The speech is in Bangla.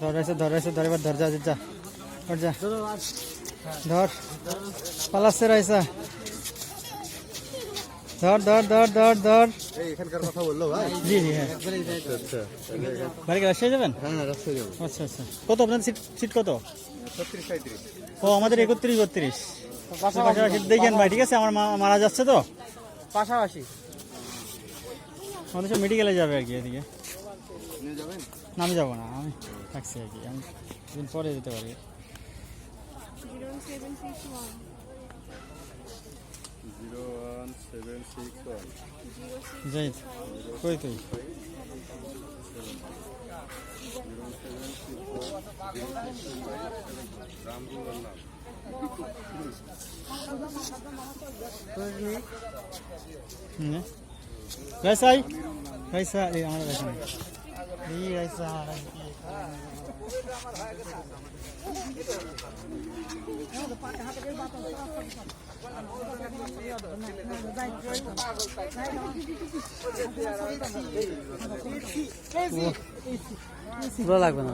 ধর এসে ধর এবার ধর যা যা, ধর যা। ধর। পালাচ্ছে রাইসা। ধর ধর ধর ধর ধর। এখানকার কথা বলল ভাই? জি জি হ্যাঁ। আচ্ছা বাড়ি রাজশাহী যাবেন? হ্যাঁ রাস্তায় যাব। আচ্ছা আচ্ছা। কত আপনাদের সিট সিট কত? ছত্রিশ সাঁত্রিশ ও আমাদের একত্রিশ বত্রিশ। পাশাপাশি। দেখেন ভাই ঠিক আছে? আমার মা মারা যাচ্ছে তো? পাশাপাশি। আমাদের সব মেডিকেলে যাবে আর কি এদিকে। যাবেন না, আমি যাব না আমি থাকছি আর কি আমি দিন পরে যেতে পারি। Zero one seven six one. যাই কই তুই? রাইসাই রাইসা এই আমার রাইসা এই রাইসা পুরো লাগবে না